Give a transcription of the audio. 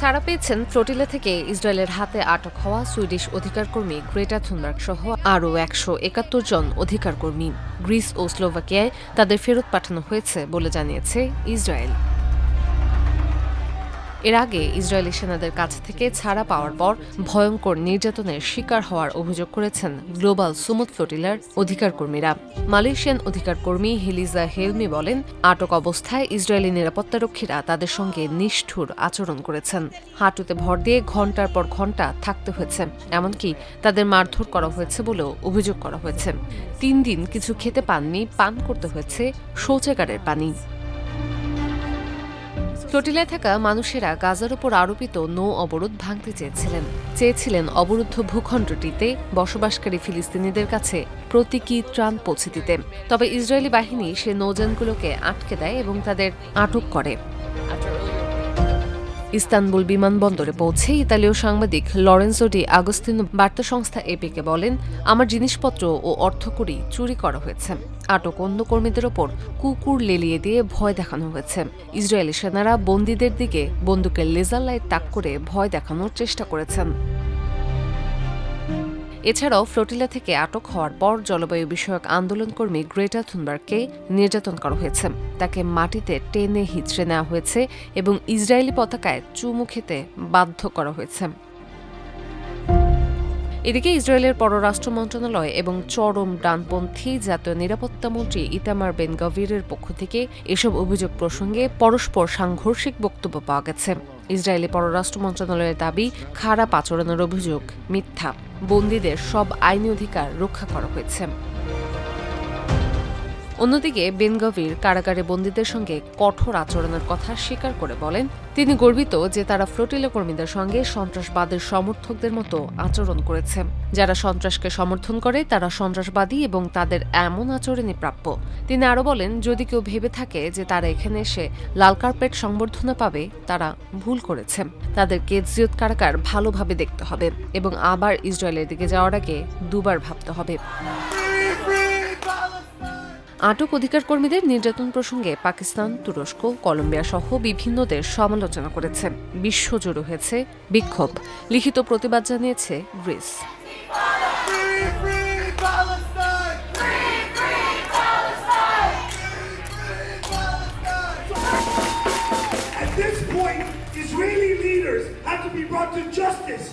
ছাড়া পেয়েছেন ফ্লোটিলা থেকে ইসরায়েলের হাতে আটক হওয়া সুইডিশ অধিকারকর্মী গ্রেটা থুনবার্গ সহ আরও একশো একাত্তর জন অধিকারকর্মী। গ্রিস ও স্লোভাকিয়ায় তাদের ফেরত পাঠানো হয়েছে বলে জানিয়েছে ইসরায়েল। এর আগে ইসরায়েলি সেনাদের কাছ থেকে ছাড়া পাওয়ার পর ভয়ঙ্কর নির্যাতনের শিকার হওয়ার অভিযোগ করেছেন গ্লোবাল সুমুদ ফ্লোটিলার অধিকারকর্মীরা। মালয়েশিয়ান অধিকারকর্মী হেলিজা হেলমি বলেন, আটক অবস্থায় ইসরায়েলি নিরাপত্তারক্ষীরা তাদের সঙ্গে নিষ্ঠুর আচরণ করেছেন। হাঁটুতে ভর দিয়ে ঘণ্টার পর ঘণ্টা থাকতে হয়েছে, এমনকি তাদের মারধর করা হয়েছে বলেও অভিযোগ করা হয়েছে। তিন দিন কিছু খেতে পাননি, পান করতে হয়েছে শৌচাগারের পানি। ফ্লোটিলায় থাকা মানুষেরা গাজার উপর আরোপিত নৌ অবরোধ ভাঙতে চেয়েছিলেন। চেয়েছিলেন অবরুদ্ধ ভূখণ্ডটিতে বসবাসকারী ফিলিস্তিনিদের কাছে প্রতীকী ত্রাণ পৌঁছে দিতে। তবে ইসরায়েলি বাহিনী সে নৌযানগুলোকে আটকে দেয় এবং তাদের আটক করে। ইস্তানবুল বিমানবন্দরে পৌঁছে ইতালীয় সাংবাদিক লরেন্সো ডি আগস্তিনো বার্তা সংস্থা এপিকে বলেন, আমার জিনিসপত্র ও অর্থকড়ি চুরি করা হয়েছে। আটক অন্য কর্মীদের ওপর কুকুর লেলিয়ে দিয়ে ভয় দেখানো হয়েছে। ইসরায়েলি সেনারা বন্দীদের দিকে বন্দুকের লেজার লাইট তাক করে ভয় দেখানোর চেষ্টা করেছেন। এছাড়াও ফ্লোটিলা থেকে আটক হওয়ার পর জলবায়ু বিষয়ক আন্দোলনকর্মী গ্রেটা থুনবার্গকে নির্যাতন করা হয়েছে। তাকে মাটিতে টেনে হিচড়ে নেওয়া হয়েছে এবং ইসরায়েলি পতাকায় চুমু খেতে বাধ্য করা হয়েছে। এদিকে ইসরায়েলের পররাষ্ট্র মন্ত্রণালয় এবং চরম ডানপন্থী জাতীয় নিরাপত্তা মন্ত্রী ইতামার বেন গভীরের পক্ষ থেকে এসব অভিযোগ প্রসঙ্গে পরস্পর সাংঘর্ষিক বক্তব্য পাওয়া গেছে। ইসরায়েলি পররাষ্ট্র মন্ত্রণালয়ের দাবি, খারাপ আচরণের অভিযোগ মিথ্যা। বন্দীদের সব আইনি অধিকার রক্ষা করা হয়েছে। অন্যদিকে বেনগভির কারাগারে বন্দীদের সঙ্গে কঠোর আচরণের কথা স্বীকার করে বলেন, তিনি গর্বিত যে তারা ফ্লোটিলা কর্মীদের সঙ্গে সন্ত্রাসবাদের সমর্থকদের মতো আচরণ করেছে। যারা সন্ত্রাসকে সমর্থন করে, তারা সন্ত্রাসবাদী এবং তাদের এমন আচরণই প্রাপ্য। তিনি আরও বলেন, যদি কেউ ভেবে থাকে যে তারা এখানে এসে লাল কার্পেট সংবর্ধনা পাবে, তারা ভুল করেছে। তাদের কেজিয়ত কারাগার ভালোভাবে দেখতে হবে এবং আবার ইসরায়েলের দিকে যাওয়ার আগে দুবার ভাবতে হবে। আটক অধিকার কর্মীদের নির্যাতন প্রসঙ্গে পাকিস্তান, তুরস্ক, কলম্বিয়া সহ বিভিন্ন দেশ সমালোচনা করেছে। বিশ্বজুড়ে হয়েছে বিক্ষোভ। লিখিত প্রতিবাদ জানিয়েছে Greece. Israeli leaders have to be brought to justice.